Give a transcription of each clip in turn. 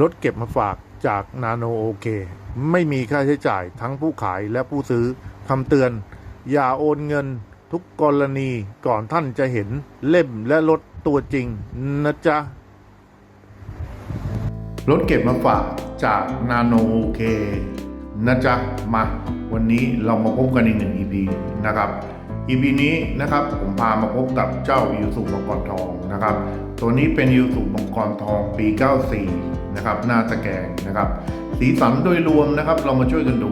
รถเก็บมาฝากจากนาโนโอเค ไม่มีค่าใช้จ่ายทั้งผู้ขายและผู้ซื้อคำเตือน อย่าโอนเงินทุกกรณีก่อนท่านจะเห็นเล่มและรถตัวจริงนะจ๊ะ รถเก็บมาฝากจากนาโนโอเคนะจ๊ะ มาวันนี้เรามาพบกันอีกหนึ่ง EP นะครับ EP นี้นะครับผมพามาพบกับเจ้ายูสุมังกรทองนะครับ ตัวนี้เป็นยูสุมังกรทองปี 94 นะครับ หน้าตะแกรงนะครับ สีสันโดยรวมนะครับ เรามาช่วยกันดู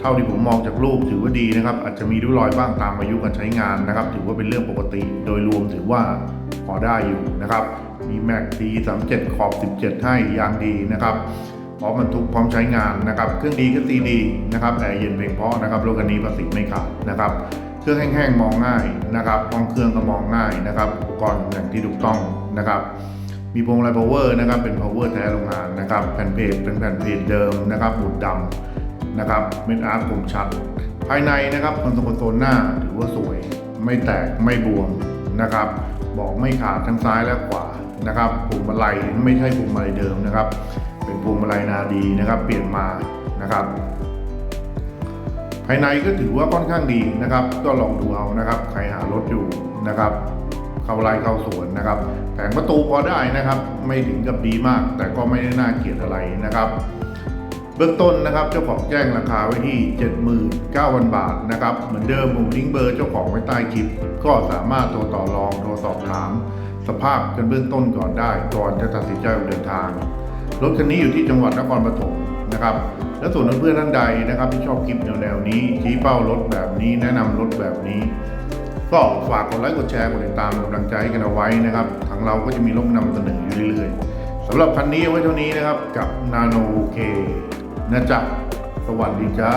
เท่าที่ผมมองจากรูปถือว่าดีนะครับ อาจจะมีริ้วรอยบ้างตามอายุการใช้งานนะครับ ถือว่าเป็นเรื่องปกติ โดยรวมถือว่าพอได้อยู่นะครับ มีแม็กดี37 ขอบ 17 ให้ยางดีนะครับพร้อมบรรทุกพร้อมใช้งานนะครับ เครื่องดีก็ซีดีนะครับแอร์เย็นเพียงพอนะครับรถคันนี้ภาษีไม่ขาดนะครับ เครื่องแห้งๆมองง่ายนะครับห้องเครื่องก็มองง่ายนะครับ อุปกรณ์อย่างที่ถูกต้องนะครับ มีพวงมาลัย power นะครับ เป็น power แท้โรงงานนะครับ แผ่นเพจเป็นแผ่นเพจเดิมนะครับบุดดำนะครับเม็ดอาร์ตคมชัด ภายในนะครับคอนโซลโซนหน้าถือว่าสวย ไม่แตกไม่บวมนะครับ บอกไม่ขาดทั้งซ้ายและขวานะครับพวงมาลัยไม่ใช่พวงมาลัยเดิมนะครับ เป็นพวงมาลัยนาดีนะครับ เปลี่ยนมานะครับภายในก็ถือว่าค่อนข้างดีนะครับ ก็ลองดูเอานะครับ ใครหารถอยู่นะครับ เข้าไร่เข้าสวนนะครับแผงประตูพอได้นะครับ ไม่ถึงกับดีมาก แต่ก็ไม่ได้น่าเกลียดอะไรนะครับ เบื้องต้นนะครับเจ้าของแจ้งราคาไว้ที่ 79,000 บาทนะครับเหมือนเดิมผมทิ้งเบอร์เจ้าของไว้ใต้คลิป ก็สามารถโทรต่อรองโทรสอบถาม สภาพกันเบื้องต้นก่อนได้ก่อนจะตัดสินใจเดินทางรถคันนี้อยู่ที่จังหวัดนครปฐมนะครับและส่วนเพื่อนท่านใดนะครับที่ชอบคลิปแนวๆนี้ชี้เป้ารถแบบนี้แนะนำรถแบบนี้ ก็ฝากกดไลค์กดแชร์กดติดตามกำลังใจให้กันเอาไว้นะครับทางเราก็จะมีรถนำเสนออยู่เรื่อยๆสำหรับคันนี้เอาไว้เท่านี้นะครับกับนาโนเคนะจ๊ะสวัสดีจ้า